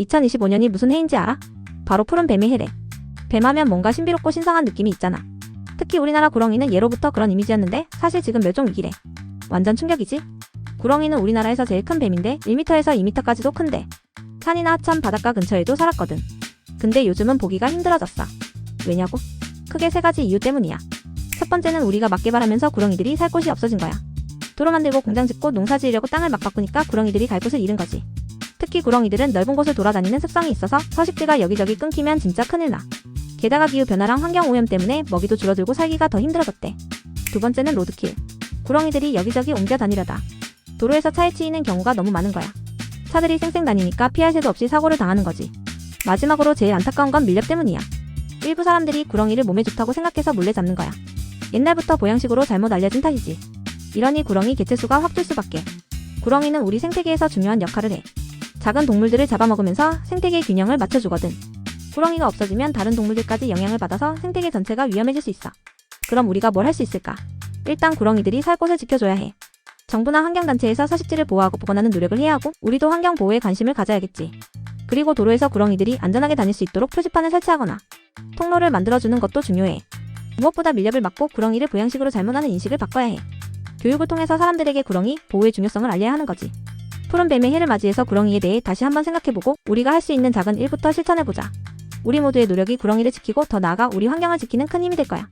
2025년이 무슨 해인지 알아? 바로 푸른 뱀의 해래. 뱀하면 뭔가 신비롭고 신성한 느낌이 있잖아. 특히 우리나라 구렁이는 예로부터 그런 이미지였는데 사실 지금 멸종 위기래. 완전 충격이지? 구렁이는 우리나라에서 제일 큰 뱀인데 1m에서 2m까지도 큰데 산이나 하천 바닷가 근처에도 살았거든. 근데 요즘은 보기가 힘들어졌어. 왜냐고? 크게 세 가지 이유 때문이야. 첫 번째는 우리가 막 개발하면서 구렁이들이 살 곳이 없어진 거야. 도로 만들고 공장 짓고 농사 지으려고 땅을 막 바꾸니까 구렁이들이 갈 곳을 잃은 거지. 특히 구렁이들은 넓은 곳을 돌아다니는 습성이 있어서 서식지가 여기저기 끊기면 진짜 큰일 나. 게다가 기후 변화랑 환경 오염 때문에 먹이도 줄어들고 살기가 더 힘들어졌대. 두 번째는 로드킬. 구렁이들이 여기저기 옮겨 다니려다. 도로에서 차에 치이는 경우가 너무 많은 거야. 차들이 쌩쌩 다니니까 피할 새도 없이 사고를 당하는 거지. 마지막으로 제일 안타까운 건 밀렵 때문이야. 일부 사람들이 구렁이를 몸에 좋다고 생각해서 몰래 잡는 거야. 옛날부터 보양식으로 잘못 알려진 탓이지. 이러니 구렁이 개체수가 확 줄 수밖에. 구렁이는 우리 생태계에서 중요한 역할을 해. 작은 동물들을 잡아먹으면서 생태계 균형을 맞춰주거든. 구렁이가 없어지면 다른 동물들까지 영향을 받아서 생태계 전체가 위험해질 수 있어. 그럼 우리가 뭘 할 수 있을까? 일단 구렁이들이 살 곳을 지켜줘야 해. 정부나 환경단체에서 서식지를 보호하고 복원하는 노력을 해야 하고 우리도 환경 보호에 관심을 가져야겠지. 그리고 도로에서 구렁이들이 안전하게 다닐 수 있도록 표지판을 설치하거나 통로를 만들어주는 것도 중요해. 무엇보다 밀렵을 막고 구렁이를 보양식으로 잘못하는 인식을 바꿔야 해. 교육을 통해서 사람들에게 구렁이 보호의 중요성을 알려야 하는 거지. 푸른 뱀의 해를 맞이해서 구렁이에 대해 다시 한번 생각해보고 우리가 할 수 있는 작은 일부터 실천해보자. 우리 모두의 노력이 구렁이를 지키고 더 나아가 우리 환경을 지키는 큰 힘이 될 거야.